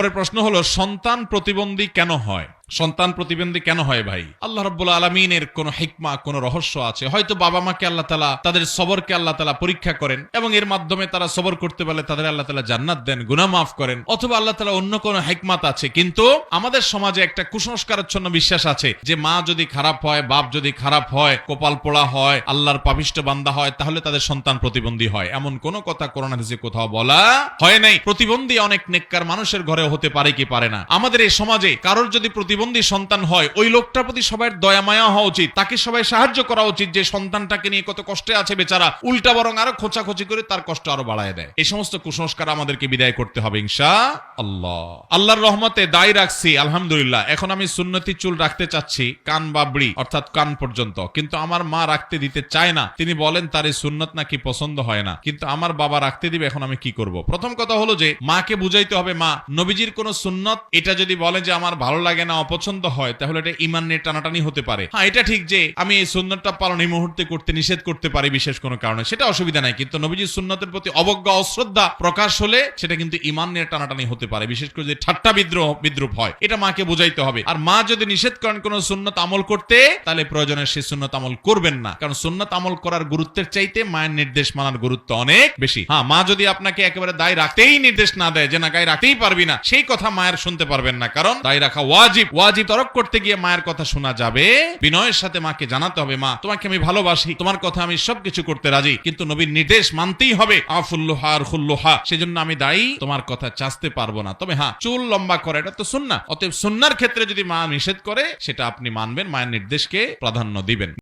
পরের প্রশ্ন হলো সন্তান প্রতিবন্ধী কেন হয়? সন্তান প্রতিবন্ধী কেন হয় ভাই? আল্লাহ রব্বুল আলমিনের কোন হিকমা, কোন রহস্য আছে? হয়তো বাবা মাকে আল্লাহ তালা তাদের সবরকে আল্লাহ তালা পরীক্ষা করেন এবং এর মাধ্যমে তারা সবর করতে পারলে তাদের আল্লাহ তালা জান্নাত দেন গুনা মাফ করেন অথবা আল্লাহ তালা অন্য কোন হিকমাত আছে। কিন্তু আমাদের সমাজে একটা কুসংস্কারাচ্ছন্ন বিশ্বাস আছে যে মা যদি খারাপ হয়, বাপ যদি খারাপ হয়, কপাল পোড়া হয়, আল্লাহর পাপিষ্ট বান্দা হয়, তাহলে তাদের সন্তান প্রতিবন্ধী হয়। এমন কোন কথা করোনা হাদিসে কোথাও বলা হয় নাই। প্রতিবন্ধী অনেক নেককার মানুষের ঘরে হতে পারে কি পারে না। আমাদের এই সমাজে কারোর যদি প্রতিবন্ধী সন্তান হয়। ওই লোকটার প্রতি সবার দয়া, মায়া হওয়া উচিত। তাকে সবাই সাহায্য করা উচিত যে সন্তানটাকে নিয়ে কত কষ্টে আছে বেচারা। উল্টা বরং আরও খোঁচাখোঁচি করে তার কষ্ট আরও বাড়ায় দেয়। এই সমস্ত কুসংস্কার আমাদেরকে বিদায় করতে হবে ইনশা আল্লাহ আল্লাহর রহমতে দায় রাখছি, আলহামদুলিল্লাহ। এখন আমি সুন্নতি চুল রাখতে চাচ্ছি, কান বাবড়ি অর্থাৎ কান পর্যন্ত। কিন্তু আমার মা রাখতে দিতে চায় না। তিনি বলেন, তার এই সুন্নত নাকি পছন্দ হয় না? কিন্তু আমার বাবা রাখতে দিবে, এখন আমি কি করব? প্রথম কথা হলো যে, মাকে বুঝাইতে হবে, মা, নবীজির কোন সুন্নত? এটা যদি বলে যে, আমার ভালো লাগে না অপছন্দ হয়, তাহলে এটা ইমান নিয়ে টানাটানি হতে পারে। হ্যাঁ এটা ঠিক যে আমি এই সুন্নতটা পালন এই মুহূর্তে করতে, নিষেধ করতে পারি বিশেষ কোনো কারণে, সেটা অসুবিধা নাই। কিন্তু নবীজির সুন্নতের প্রতি অবজ্ঞা, অশ্রদ্ধা প্রকাশ হলে সেটা কিন্তু ইমান নিয়ে টানাটানি হতে পারে, বিশেষ করে যে ঠাট্টা বিদ্রোহ, বিদ্রুপ হয়। এটা মাকে বোঝাইতে হবে। আর মা যদি নিষেধ করেন কোন সুন্নত আমল করতে, তাহলে প্রয়োজনে সেই সুন্নত আমল করবেন না। কারণ সুন্নত আমল করার গুরুত্বের চাইতে মায়ের নির্দেশ মানার গুরুত্ব অনেক বেশি। হ্যাঁ মা যদি আপনাকে একেবারে দায় রাখতেই নির্দেশ না দেয়, যে না, গায়ে রাখতেই পারবি না, সেই কথা মায়ের শুনতে পারবেন না। কারণ দায় রাখা ওয়াজিব। ওয়াজিব তরক করতে গিয়ে মায়ের কথা শোনা যাবে। বিনয়ের সাথে মাকে জানাতে হবে, মা, তোমাকে আমি ভালোবাসি, তোমার কথা আমি সবকিছু করতে রাজি, কিন্তু নবীর নির্দেশ মানতেই হবে। আফুল্লোহা আর খুল্লোহা সেজন্য আমি দায়ী, তোমার কথা চাচতে পারব না। তবে হ্যাঁ চুল লম্বা করে, এটা তো সুন্না অতএব সুন্নার ক্ষেত্রে যদি মা নিষেধ করে, সেটা আপনি মানবেন, মায়ের নির্দেশকে প্রাধান্য দিবেন।